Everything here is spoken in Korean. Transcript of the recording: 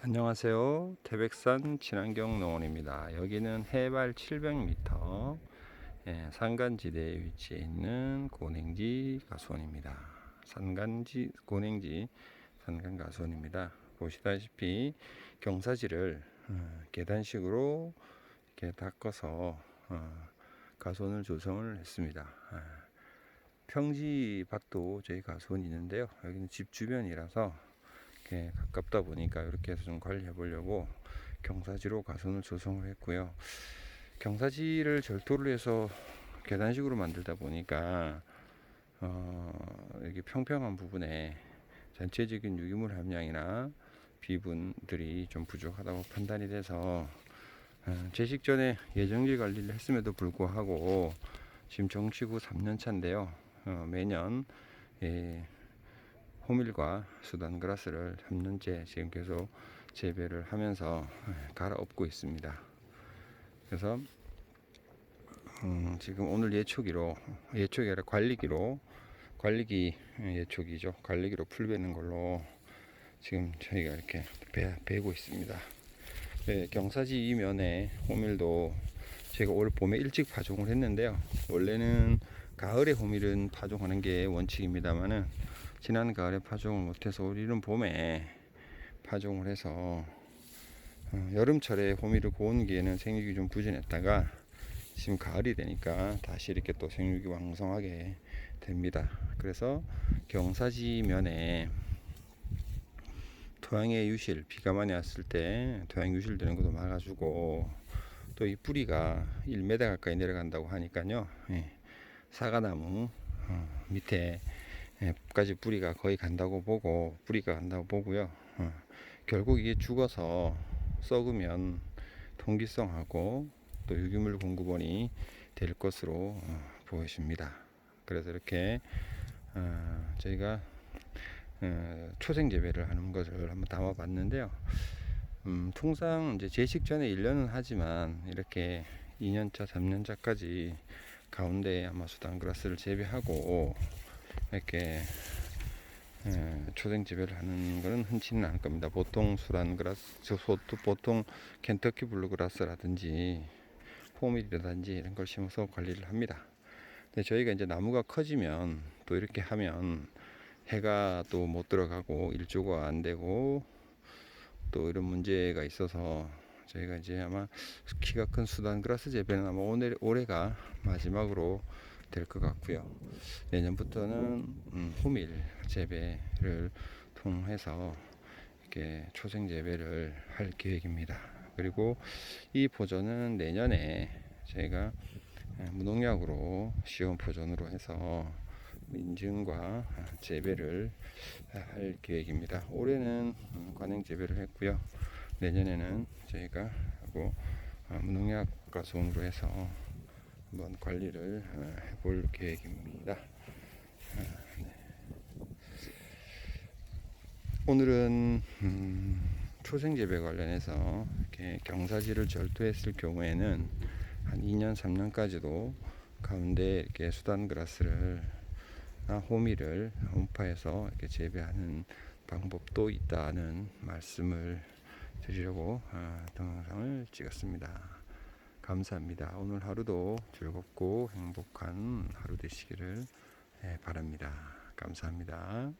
안녕하세요. 태백산 친환경 농원입니다. 여기는 해발 700m 예, 산간지대에 위치해 있는 고냉지 가수원입니다. 산간지 고냉지 산간 가수원입니다. 보시다시피 경사지를 어, 계단식으로 이렇게 닦아서 어, 가수원을 조성을 했습니다. 아, 평지 밭도 저희 가수원이 있는데요. 여기는 집 주변이라서 이렇게 가깝다 보니까 이렇게 해서 좀 관리해 보려고 경사지로 가선을 조성을 했고요. 경사지를 절도를 해서 계단식으로 만들다 보니까 어, 여기 평평한 부분에 전체적인 유기물 함량이나 비분들이 좀 부족하다고 판단이 돼서 어, 제식 전에 예정지 관리를 했음에도 불구하고 지금 정식 후 3년 차인데요. 어, 매년 예, 호밀과 수단 그라스를 3년째 지금 계속 재배를 하면서 예, 갈아엎고 있습니다. 그래서 음, 지금 오늘 예초기로 예초기 아니라 관리기로 관리기 예초기죠. 관리기로 풀 베는 걸로 지금 저희가 이렇게 배, 베고 있습니다. 네, 경사지 이면에 호밀도 제가 올 봄에 일찍 파종을 했는데요. 원래는 가을에 호밀은 파종하는 게 원칙입니다만은 지난 가을에 파종을 못해서 우리는 봄에 파종을 해서 어, 여름철에 호미를 고온기에는 생육이 좀 부진했다가 지금 가을이 되니까 다시 이렇게 또 생육이 왕성하게 됩니다. 그래서 경사지면에 토양의 유실, 비가 많이 왔을 때 토양 유실 되는 것도 막아주고 또 이 뿌리가 1m 가까이 내려간다고 하니까요. 예, 사과나무 어, 밑에 예, 까지 뿌리가 거의 간다고 보고 뿌리가 간다고 보고요. 어, 결국 이게 죽어서 썩으면 통기성하고 또 유기물 공급원이 될 것으로 어, 보여집니다. 그래서 이렇게 어, 저희가 어, 초생 재배를 하는 것을 한번 담아 봤는데요. 음, 통상 이제 제식 전에 1년은 하지만 이렇게 2년차, 3년차까지 가운데 아마 수단그라스를 재배하고 이렇게 예, 초생 재배를 하는 것은 흔치는 않을 겁니다. 보통 수란 그라스, 저 소도 보통 켄터키 블루그라스라든지 호밀이라든지 이런 걸 심어서 관리를 합니다. 근데 저희가 이제 나무가 커지면 또 이렇게 하면 해가 또 못 들어가고 일조가 안 되고 또 이런 문제가 있어서 저희가 이제 아마 키가 큰 수단 그라스 재배는 아마 오늘 올해가 마지막으로 될 것 같고요. 내년부터는 음, 호밀 재배를 통해서 이렇게 초생 재배를 할 계획입니다. 그리고 이 포전은 내년에 저희가 무농약으로 시험 포전으로 해서 인증과 재배를 할 계획입니다. 올해는 음, 관행 재배를 했고요. 내년에는 저희가 아, 무농약 가수원으로 해서 한번 관리를 어, 해볼 계획입니다. 아, 네. 오늘은 음, 초생 재배 관련해서 이렇게 경사지를 절도했을 경우에는 한 2년 3년까지도 가운데 이렇게 수단 그라스를 나 호미를 온파해서 이렇게 재배하는 방법도 있다는 말씀을 드리려고 아, 동영상을 찍었습니다. 감사합니다. 오늘 하루도 즐겁고 행복한 하루 되시기를 예, 바랍니다. 감사합니다.